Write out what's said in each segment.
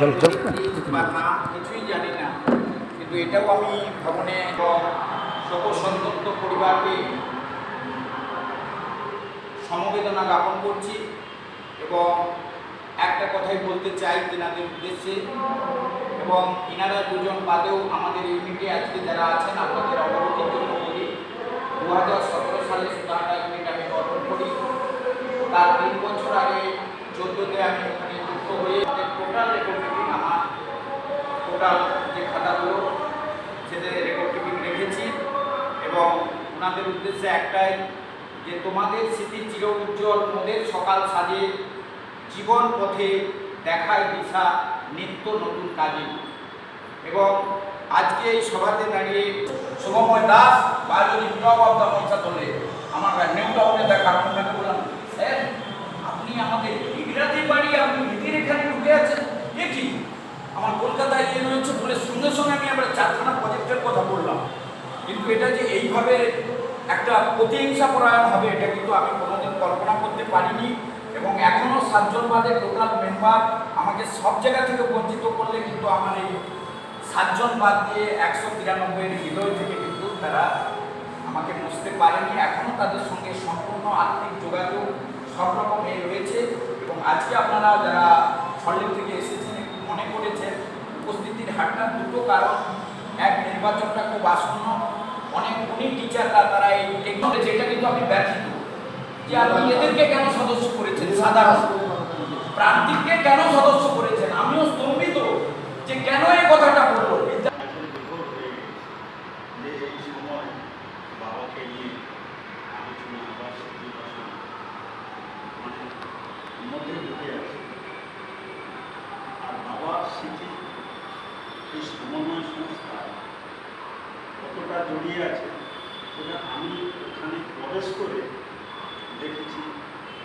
জল জল কিছুই জানি না। কিন্তু এটাও আমি ভবনে শোকসন্তপ্ত পরিবারকে সমবেদনা জ্ঞাপন করছি এবং একটা কথাই বলতে চাই তেনাদের উদ্দেশ্যে। এবং ইনারা দুজন বাদেও আমাদের ইউনিটে আজকে যারা আছেন, আপনাদের অবগতির জন্য বলি দু হাজার সতেরো সালে সুতাহাটা ইউনিট আমি গঠন করি। তার তিন বছর আগে চোদ্দোতে আমি ওখানে যুক্ত হয়ে টোটাল রেকর্ড কিপিং আমার টোটাল যে খাতাগুলো সেদের রেকর্ড কিপিং রেখেছি এবং ওনাদের উদ্দেশ্যে একটাই যে তোমাদের স্মৃতি চির উজ্জ্বল মোদের সকাল সাজে জীবন পথে দেখায় দিশা নিত্য নতুন কাজে। এবং আজকে এই সভাতে দাঁড়িয়ে Shubhomoy Das, biology top of the মঞ্চাতলে আমার নিউ টাউনে দেখা আপনাকে বললাম, স্যার, আপনি আমাদের ইংরাজি বাড়ি আপনি নিজের এখানে ঢুকে আছেন। এ কি? আমার কলকাতায় ইয়ে রয়েছে বলে সঙ্গে সঙ্গে আমি আমরা চারখানা প্রজেক্টের কথা বললাম। কিন্তু এটা যে এইভাবে একটা প্রতিহিংসা পরায়ণ হবে, এটা কিন্তু আমি কোনোদিন কল্পনা করতে পারিনি। এবং এখনও সাতজন বাদে টোটাল মেম্বার আমাকে সব জায়গা থেকে বঞ্চিত করলে কিন্তু আমার এই সাতজন বাদ দিয়ে একশো তিরানব্বইয়ের হৃদয় থেকে কিন্তু তারা আমাকে বুঝতে পারেনি। এখনও তাদের সঙ্গে সম্পূর্ণ আর্থিক যোগাযোগ সব রকম এ রয়েছে। এবং আজকে আপনারা যারা সল্লেক থেকে এসেছেন মনে করেছেন উপস্থিতির হারটা দুটো কারণ, এক নির্বাচনটা খুব আসন্ন, অনেক গুণী টিচাররা তারা এই টেকনোলজি এটা কিন্তু আপনি ব্যথিত, যে আপনি এদেরকে কেন সদস্য করেছেন? সাধারণ প্রান্তিককে কেন সদস্য করেছেন? আমিও স্তম্ভিত যে কেন এই কথাটা বলল বিদ্যা- আসলে বিফল হয়ে গেছে যে এই সময় বাবাকে নিয়ে আলোচনা বা সত্যি কথা মানে মধ্যে ঢুকে আছে আর বাবার স্মৃতি এই সংস্থা কতটা জড়িয়ে আছে সেটা আমি ওখানে প্রবেশ করে দেখেছি,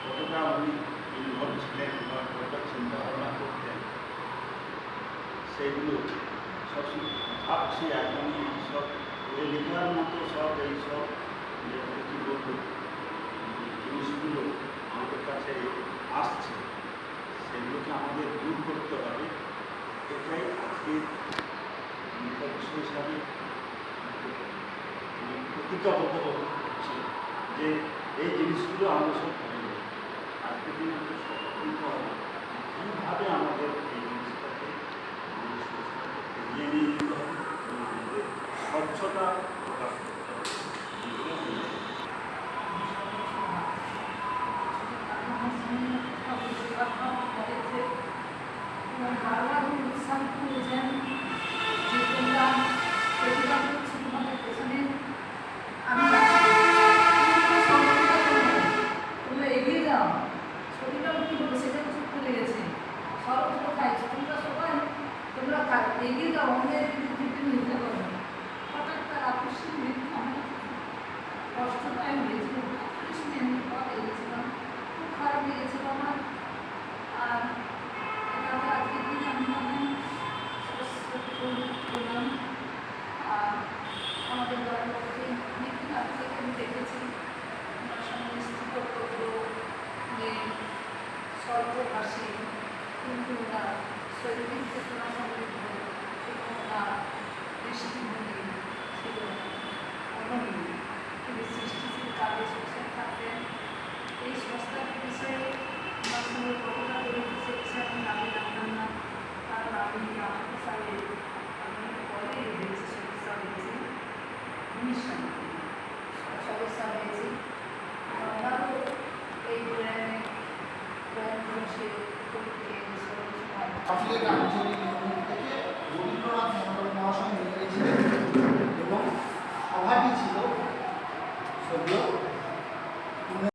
কতটা উনি ইনভলভ ছিলেন বা কতটা চিন্তা ভাবনা করতেন। সেগুলো সবসময় ভাবছি একদমই, সব ওই লেখার মতো সব এই সব যেগুলো কী বলব, জিনিসগুলো আমাদের কাছে আসছে, সেগুলোকে আমাদের দূর করতে হবে। এটাই আজকের বিষয় হিসাবে প্রতিজ্ঞাবদ্ধ হচ্ছে যে এই জিনিসগুলো আমরা সব নেব আজকের দিনে আমাদের হবে কীভাবে আমাদের এই জিনিসটাকে নিয়ে নিয়ে যেতে হবে আমাদের স্বচ্ছতা কষ্টটা আমি গেছিলাম শুনে আমি পরে গেছিলাম খুব খারাপ লেগেছিল